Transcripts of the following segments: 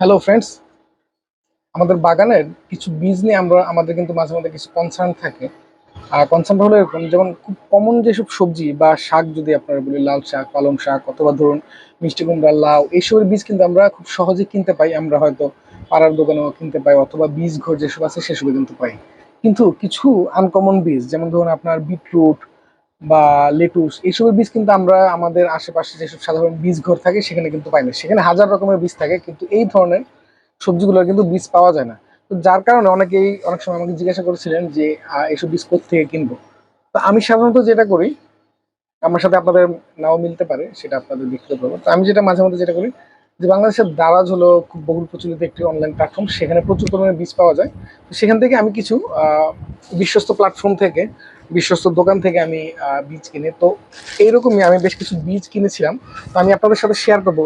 Hello friends আমাদের বাগানের কিছু বীজ নিয়ে আমরা আমাদের কিন্তু মাঝে মাঝে কিছু কনসার্ন থাকে। আর কনসার্ন হলো এরকম, যেমন খুব কমন যেসব সবজি বা শাক যদি আপনারা বলি, লাল শাক, পালং শাক, অথবা ধরুন মিষ্টি কুমড়া, লাউ এইসবের বীজ কিন্তু আমরা খুব সহজে কিনতে পাই। আমরা হয়তো পাড়ার দোকানেও কিনতে পাই, অথবা বীজ ঘর যেসব আছে সেসবে কিন্তু পাই। কিন্তু কিছু আনকমন বীজ, যেমন ধরুন আপনার বিটরুট বা লেটুস, এইসবের বীজ কিন্তু আমরা আমাদের আশেপাশে যেসব সাধারণ বীজ ঘর থাকে, সেখানে কিন্তু পাই না। সেখানে হাজার রকমের বীজ থাকে, কিন্তু এই ধরনের সবজিগুলোর কিন্তু বীজ পাওয়া যায় না। তো যার কারণে অনেকেই অনেক সময় আমাকে জিজ্ঞাসা করেছিলেন যে এইসব বীজ থেকে কিনবো? তো আমি সাধারণত যেটা করি, আমার সাথে আপনাদের নাও মিলতে পারে, সেটা আপনাদের দেখতে পাবো তো আমি যেটা মাঝে মধ্যে যেটা করি, যে বাংলাদেশের দারাজ হলো খুব বহুল প্রচলিত একটি অনলাইন প্ল্যাটফর্ম সেখানে প্রচুর পরিমাণে বীজ পাওয়া যায়। তো সেখান থেকে আমি কিছু বিশ্বস্ত প্ল্যাটফর্ম থেকে বিশ্বস্ত দোকান থেকে আমি বীজ কিনে। তো এইরকমই আমি বেশ কিছু বীজ কিনেছিলাম। তো আমি আপনাদের সাথে শেয়ার করব।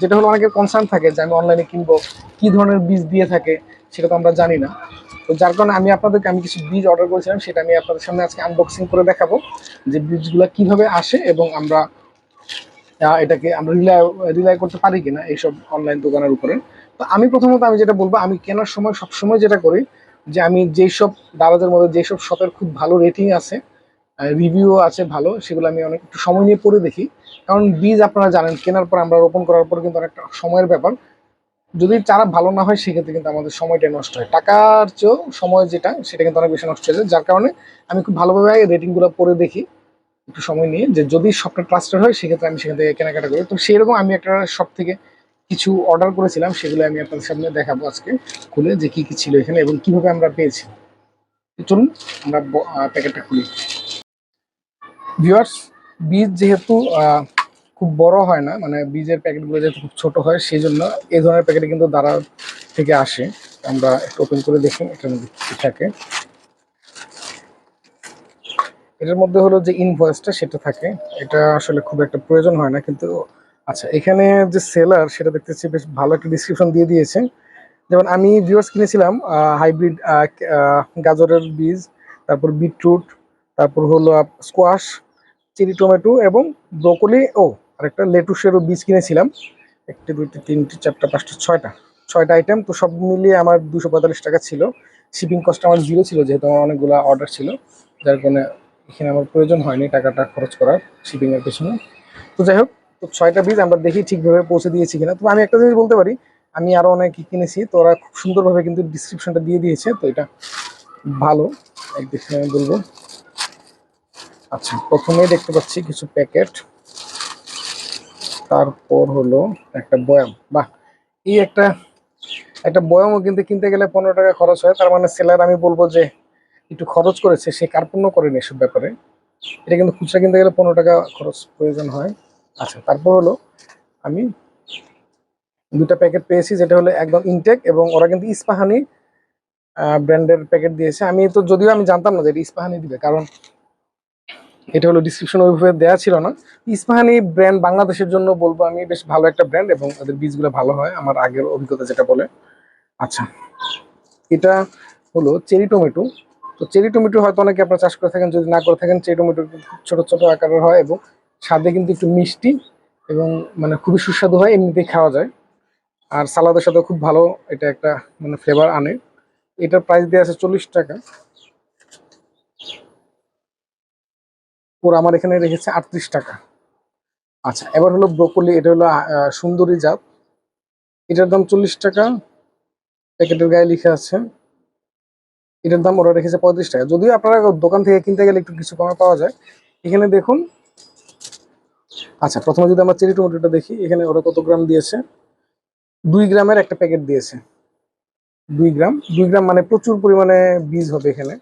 যেটা হলো অনেকের কনসার্ন থাকে যে আমি অনলাইনে কিনবো, কি ধরনের বীজ দিয়ে থাকে, সেটা তো আমরা জানি না। তো যার কারণে আমি আপনাদেরকে, আমি কিছু বীজ অর্ডার করেছিলাম, সেটা আমি আপনাদের সামনে আজকে আনবক্সিং করে দেখাবো, যে বীজগুলো কীভাবে আসে এবং আমরা এটাকে আমরা রিলাই রিলাই করতে পারি কিনা এইসব অনলাইন দোকানের উপরে। তো আমি প্রথমত আমি যেটা বলব, আমি কেনার সময় সবসময় যেটা করি যে আমি যেই সব মধ্যে যেসব শপের খুব ভালো রেটিং আছে রিভিউ আছে ভালো, সেগুলো আমি অনেক একটু সময় নিয়ে পড়ে দেখি। কারণ বীজ আপনারা জানেন, কেনার পর আমরা রোপণ করার পর কিন্তু অনেকটা সময়ের ব্যাপার। যদি চারা ভালো না হয়, সেক্ষেত্রে কিন্তু আমাদের সময়টা নষ্ট হয়। টাকার চেয়েও সময় যেটা, সেটা কিন্তু অনেক বেশি নষ্ট হয়ে যায়। যার কারণে আমি খুব ভালোভাবে রেটিংগুলো পড়ে দেখি, একটু সময় নিয়ে। যে যদি শপটা ট্রাস্টেড হয়, সেক্ষেত্রে আমি সেখান থেকে কেনাকাটা করি। তো সেই রকম আমি একটা শপ থেকে কিছু অর্ডার করেছিলাম, সেগুলো আমি আপনাদের সামনে দেখাবো আজকে খুলে, যে কি কি ছিল এখানে এবং কীভাবে আমরা পেয়েছি। চলুন, আমরা প্যাকেটটা খুলি। ভিউয়ার্স বীজ যেহেতু খুব বড় হয় না মানে বীজের প্যাকেটগুলো যেহেতু খুব ছোট হয় সেই জন্য এই ধরনের প্যাকেটে কিন্তু দাঁড়া থেকে আসে। আমরা একটু ওপেন করে দেখি, এটার মধ্যে কি থাকে। এটার মধ্যে হলো যে ইনভয়েসটা সেটা থাকে। এটা আসলে খুব একটা প্রয়োজন হয় না, কিন্তু আচ্ছা এখানে যে সেলার সেটা দেখতেছি বেশ ভালো একটা ডিসক্রিপশন দিয়ে দিয়েছে। যেমন আমি ভিউয়ার্স কিনেছিলাম হাইব্রিড গাজরের বীজ, তারপর বিটরুট তারপর হলো স্কোয়াশ চেরি টমেটো এবং ব্রোকলি ও আরেকটা লেটুসেরও বীজ কিনেছিলাম। একটি, দুইটি, তিনটি, চারটা, পাঁচটা, ছয়টা। ছয়টা আইটেম তো সব মিলিয়ে আমার দুশো পঁয়তাল্লিশ টাকা ছিল। শিপিং কস্ট আমার জিরো ছিল, যেহেতু আমার অনেকগুলো অর্ডার ছিল। যার কারণে এখানে আমার প্রয়োজন হয়নি টাকাটা খরচ করার শিপিংয়ের পেছনে। তো যাই হোক তো ছয়টা বীজ আমরা দেখি ঠিকভাবে পৌঁছে দিয়েছি কিনা। তো আমি একটা জিনিস বলতে পারি, আমি আরও অনেক কিনেছি, তো ওরা খুব সুন্দরভাবে কিন্তু ডিসক্রিপশনটা দিয়ে দিয়েছে, তো এটা ভালো। এক দেখে আমি বলব। আচ্ছা প্রথমেই দেখতে পাচ্ছি কিছু প্যাকেট তারপর হলো একটা বয়াম। বাহ! এই একটা একটা বয়ামও কিন্তু কিনতে গেলে পনেরো টাকা খরচ হয়। তার মানে সেলার আমি বলব যে একটু খরচ করেছে, সে কার্পণ্য করেনি এসব ব্যাপারে। এটা কিন্তু খুচরা কিনতে গেলে পনেরো টাকা খরচ প্রয়োজন হয়। আচ্ছা তারপর হলো আমি দুটা প্যাকেট পেয়েছি, যেটা হলো একদম ইনটেক এবং ওরা কিন্তু ইস্পাহানি ব্র্যান্ডের প্যাকেট দিয়েছে। আমি তো যদিও আমি জানতাম না যে এটা ইস্পাহানি দিবে, কারণ এটা হলো ডিসক্রিপশন ওইভাবে দেওয়া ছিল না। ইস্পাহানি ব্র্যান্ড বাংলাদেশের জন্য বলব আমি, বেশ ভালো একটা ব্র্যান্ড এবং ওদের বীজগুলো ভালো হয়, আমার আগের অভিজ্ঞতা যেটা বলে। আচ্ছা এটা হলো চেরি টমেটো। তো চেরি টমেটো হয়তো অনেকে আপনারা চাষ করে থাকেন, যদি না করে থাকেন, চেরি টমেটো ছোট ছোট আকারের হয় এবং স্বাদে কিন্তু একটু মিষ্টি এবং মানে খুবই সুস্বাদু হয়, এমনিতেই খাওয়া যায়। আর সালাদের সাথে খুব ভালো এটা একটা মানে ফ্লেভার আনে। এটার প্রাইস দেওয়া আছে চল্লিশ টাকা। ওরা আমার এখানে রেখেছে আটত্রিশ টাকা। আচ্ছা এবার হলো ব্রোকলি এটা হলো সুন্দরী জাত। এটার দাম চল্লিশ টাকা। প্যাকেটের গায়ে লিখে আছে। এটার দাম ওরা রেখেছে পঁয়ত্রিশ টাকা। যদিও আপনারা দোকান থেকে কিনতে গেলে একটু কিছু কমে পাওয়া যায়। এখানে দেখুন আচ্ছা প্রথমে যদি আমরা চেরি টমেটোটা দেখি, এখানে ওরা কত গ্রাম দিয়েছে? দুই গ্রামের একটা প্যাকেট দিয়েছে। দুই গ্রাম দুই গ্রাম মানে প্রচুর পরিমাণে বীজ হবে এখানে।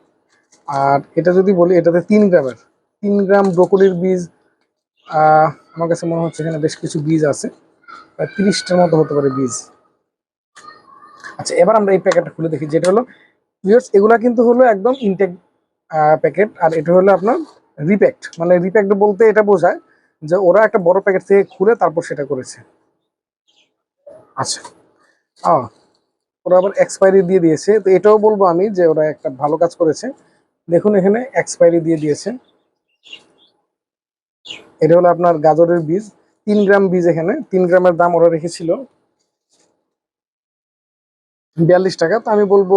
আর এটা যদি বলি, এটাতে তিন গ্রামের, তিন গ্রাম ব্রোকলির বীজ আমার কাছে মনে হচ্ছে এখানে বেশ কিছু বীজ আছে। প্রায় তিরিশটার মতো হতে পারে বীজ। আচ্ছা এবার আমরা এই প্যাকেটটা খুলে দেখি, যেটা হলো ভিউয়ার্স এগুলা কিন্তু হলো একদম ইনটেক প্যাকেট, আর এটা হলো আপনার রিপ্যাক্ট মানে রিপ্যাক্ট বলতে এটা বোঝায় যে ওরা একটা বড় প্যাকেট থেকে খুলে তারপর সেটা করেছে। আচ্ছা। ওরা আবার এক্সপায়ারি দিয়ে দিয়েছে। তো এটাও বলব আমি যে ওরা একটা ভালো কাজ করেছে। দেখুন এখানে এক্সপায়ারি দিয়ে দিয়েছে। এটা হলো আপনার গাজরের বীজ। তিন গ্রাম বীজ এখানে। তিন গ্রামের দাম ওরা রেখেছিল। বিয়াল্লিশ টাকা। তো আমি বলব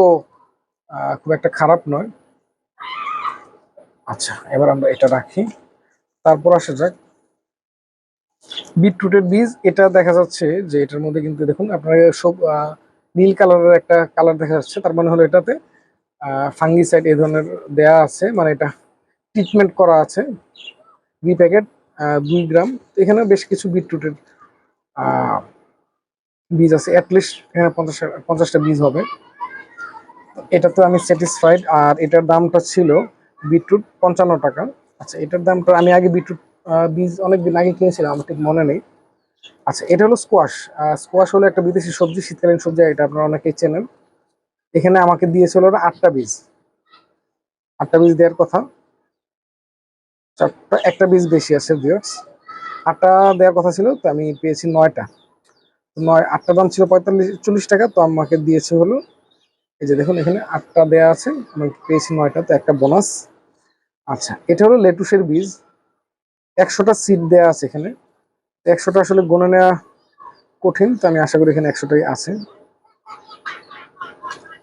খুব একটা খারাপ নয়। আচ্ছা এবার আমরা এটা রাখি। তারপর আসা যাক। বিটরুটের বীজ, এটা দেখা যাচ্ছে যে এটার মধ্যে কিন্তু দেখুন, আপনার সব নীল কালারের একটা কালার দেখা যাচ্ছে। তার মানে হলো এটাতে ফাঙ্গিসাইড এই ধরনের দেয়া আছে মানে এটা ট্রিটমেন্ট করা আছে। দুই প্যাকেট দুই গ্রাম। এখানে বেশ কিছু বিটরুটের বীজ আছে। অ্যাটলিস্ট এখানে পঞ্চাশ, পঞ্চাশটা বীজ হবে। এটা তো আমি স্যাটিসফাইড আর এটার দামটা ছিল বিটরুট পঞ্চান্ন টাকা। আচ্ছা এটার দামটা আমি আগে বিটরুট বীজ অনেকদিন আগে কিনেছিলাম, আমার ঠিক মনে নেই। আচ্ছা এটা হলো স্কোয়াশ স্কোয়াশ হলো একটা বিদেশি সবজি, শীতকালীন সবজি, এটা আপনারা অনেকেই চেনেন। এখানে আমাকে দিয়েছিল আটটা বীজ। আটটা বীজ দেওয়ার কথা। চারটা, একটা বীজ বেশি আছে ভিউয়ার্স আটটা দেওয়ার কথা ছিল, তো আমি পেয়েছি নয়টা। নয়, আটটা দাম ছিল পঁয়তাল্লিশ, চল্লিশ টাকা, তো আমাকে দিয়েছে হলো, এই যে দেখুন, এখানে আটটা দেয়া আছে, আমি পেয়েছি নয়টা, তো একটা বোনাস আচ্ছা এটা হলো লেটুসের বীজ। একশোটা সিট দেয়া আছে এখানে। একশোটা আসলে গণে নেওয়া কঠিন, তো আমি আশা করি এখানে একশোটাই আছে।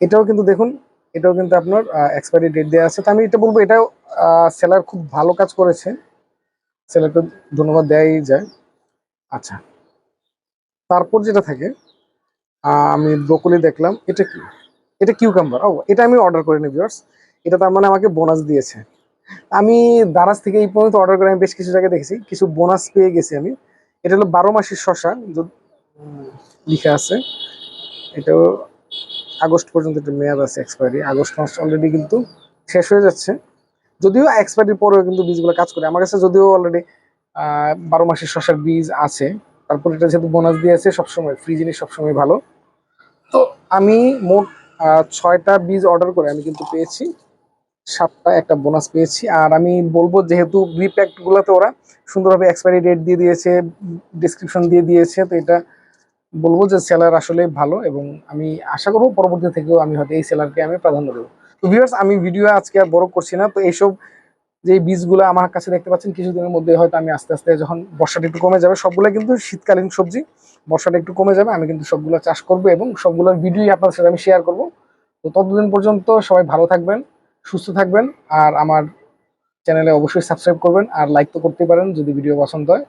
এটাও কিন্তু দেখুন, এটাও কিন্তু আপনার এক্সপায়ারি ডেট দেওয়া আছে। তো আমি এটা বলব, এটাও সেলার খুব ভালো কাজ করেছে। সেলারকে ধন্যবাদ দেয়াই যায়। আচ্ছা তারপর যেটা থাকে আমি ব্রোকলি দেখলাম, এটা কি? এটা কিউকাম্বার। ও, এটা আমি অর্ডার করে নিই ভিউয়ার্স এটা তার মানে আমাকে বোনাস দিয়েছে। আমি দারাজ থেকে এই পর্যন্ত অর্ডার করে আমি বেশ কিছু জায়গায় দেখেছি। কিছু বোনাস পেয়ে গেছি আমি। এটা হলো বারো মাসের শশা লিখা আছে। এটাও আগস্ট পর্যন্ত একটা মেয়াদ আছে এক্সপায়ারি আগস্ট মাস অলরেডি কিন্তু শেষ হয়ে যাচ্ছে। যদিও এক্সপায়ারির পরেও কিন্তু বীজগুলো কাজ করে। আমার কাছে যদিও অলরেডি বারো মাসের শশার বীজ আছে। তারপর এটা যেহেতু বোনাস দিয়েছে সবসময় ফ্রি জিনিস সবসময় ভালো। তো আমি মোট ছয়টা বীজ অর্ডার করে আমি কিন্তু পেয়েছি। সাতটা একটা বোনাস পেয়েছি। আর আমি বলব যেহেতু রিপ্যাক্ট গুলোতে ওরা সুন্দরভাবে এক্সপায়ারি ডেট দিয়ে দিয়েছে ডিসক্রিপশন দিয়ে দিয়েছে, তো এটা বলব যে সেলার আসলে ভালো এবং আমি আশা করব পরবর্তী থেকেও আমি হয়তো এই সেলারকে আমি প্রাধান্য দেবো। তো ভিউয়ার্স আমি ভিডিও আজকে আর বড় করছি না, তো এইসব যে বীজগুলো আমার কাছে দেখতে পাচ্ছেন, কিছুদিনের মধ্যে হয়তো আমি আস্তে আস্তে যখন বর্ষাটা একটু কমে যাবে, সবগুলো কিন্তু শীতকালীন সবজি, বর্ষাটা একটু কমে যাবে, আমি কিন্তু সবগুলো চাষ করব এবং সবগুলোর ভিডিওই আপনাদের সাথে আমি শেয়ার করব। তো ততদিন পর্যন্ত সবাই ভালো থাকবেন। সুস্থ থাকবেন আর আমার চ্যানেলে অবশ্যই সাবস্ক্রাইব করবেন আর লাইক তো করতেই পারেন যদি ভিডিও পছন্দ হয়।